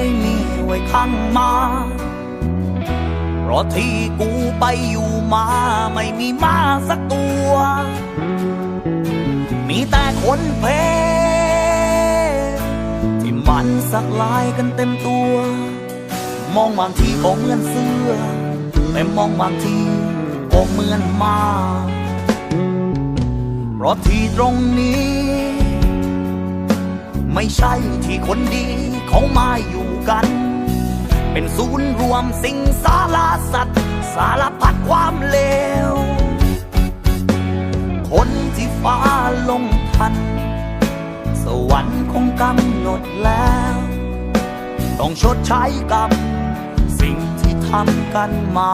ไม่ได้มีไว้ข้างมา เพราะที่กูไปอยู่มาไม่มีมาสักตัว มีแต่คนเพที่มันสักลายกันเต็มตัว มองบางทีก็เหมือนเสื้อ แต่มองบางทีก็เหมือนมา เพราะที่ตรงนี้ ไม่ใช่ที่คนดีเขามาอยู่กัน เป็นศูนย์รวมสิ่งสารสัตว์ สารพัดความเลว คนที่ฟ้าลงทัน สวรรค์คงกำหนดแล้ว ต้องชดใช้กรรมสิ่งที่ทำกันมา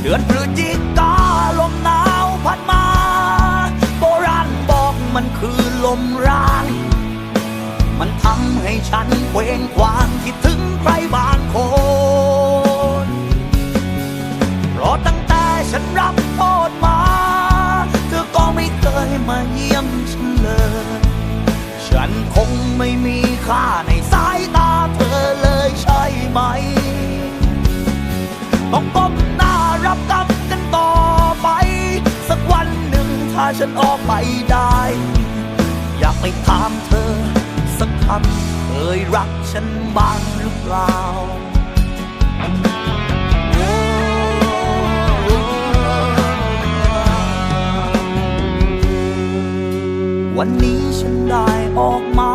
เดือนพฤศจิกา ว้งควางคิดถึงใครบางคน เพราะตั้งแต่ฉันรับโทษมา เธอก็ไม่เคยมาเยี่ยมฉันเลย ฉันคงไม่มีค่าในสายตาเธอเลยใช่ไหม ต้องก้มหน้ารับกรรมกันต่อไป สักวันหนึ่งถ้าฉันออกไปได้ อยากไปถามเธอสักคำ เคยรักฉันบ้างหรือเปล่าวันนี้ฉันได้ออกมา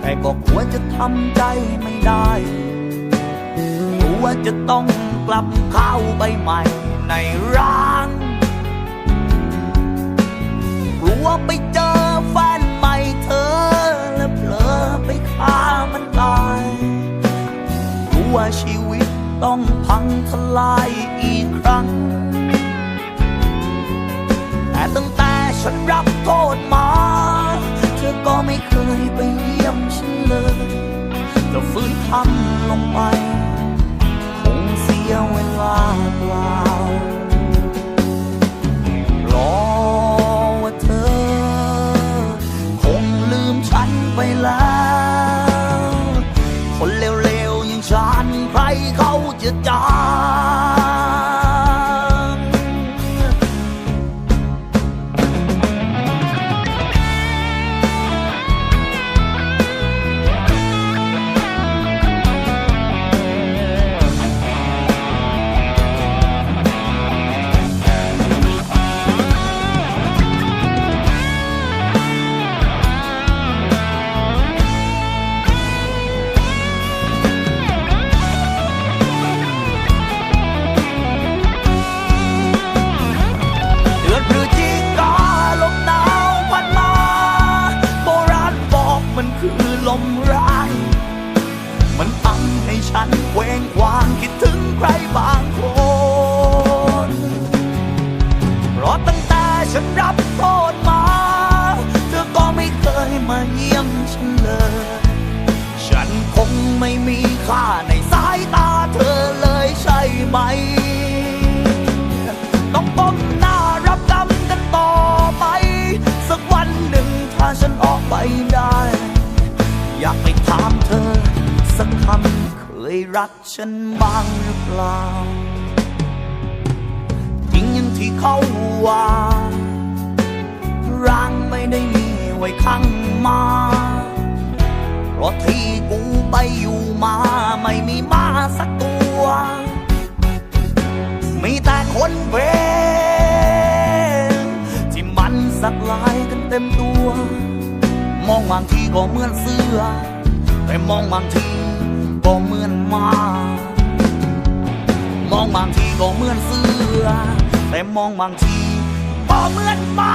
แต่ก็ควรจะทำใจไม่ได้กลัวจะต้องกลับเข้าไปใหม่ในร้างกลัวไป ชีวิตต้องพังทลายอีกครั้ง แต่ตั้งแต่ฉันรับโทษมา เธอก็ไม่เคยไปเยี่ยมฉันเลยจะฟื้นทำลงไป คงเสียเวลาเปล่ารอว่าเธอ คงลืมฉันไปแล้ว คือลมร้าย มันทำให้ฉันเคว้งคว้างคิดถึงใครบางคน เพราะตั้งแต่ฉันรับโทษมา เธอก็ไม่เคยมาเยี่ยมฉันเลย ฉันคงไม่มีค่าในสายตาเธอเลยใช่ไหม ต้องก้มหน้ารับกรรมกันต่อไป สักวันหนึ่งถ้าฉันออกไป รักฉันบ้างหรือเปล่า จริงอย่างที่เขาว่า ร่างไม่ได้มีไว้ข้างมา เพราะที่กูไปอยู่มา ไม่มีมาสักตัว มีแต่คนเพลงที่มันสักลายกันเต็มตัว มองบางทีก็เหมือนเสื้อ แต่มองบางที มอนหมา มองบางทีก็เหมือนเสื้อแต่มองบางทีก็เหมือนหมา